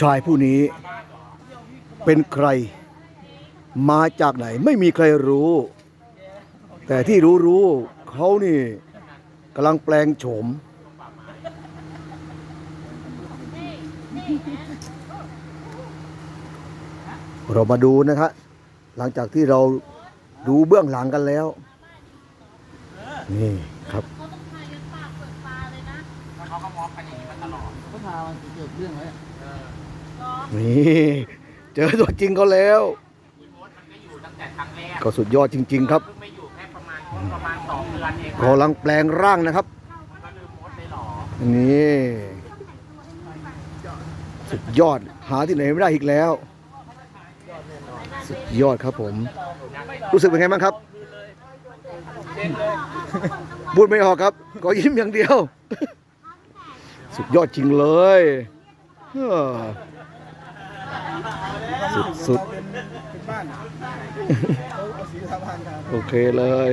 ชายผู้นี้เป็นใครมาจากไหนไม่มีใครรู้ แต่ที่รู้รู้เขานี่กำลังแปลงโฉม เรามาดูนะครับ หลังจากที่เราดูเบื้องหลังกันแล้ว นี่ครับ เขาก็มองกันอย่างนี้มาตลอดก็พามันเกิดเรื่องไว้นี่เจอตัวจริงเขาแล้ว คุณมดมันก็อยู่ตั้งแต่ครั้งแรกก็สุดยอดจริง ๆ ครับเพิ่งมาอยู่แค่ประมาณประมาณสองเดือนเองกำลังแปลงร่างนะครับมันก็ลืมมดเลยเหรอนี่สุดยอดหาที่ไหนไม่ได้อีกแล้ว สุดยอดครับผม รู้สึกเป็นไงบ้างครับพูดไม่ออกครับ ก็ยิ้มอย่างเดียว สุดยอดจริงเลยสุดสุดโอเคเลย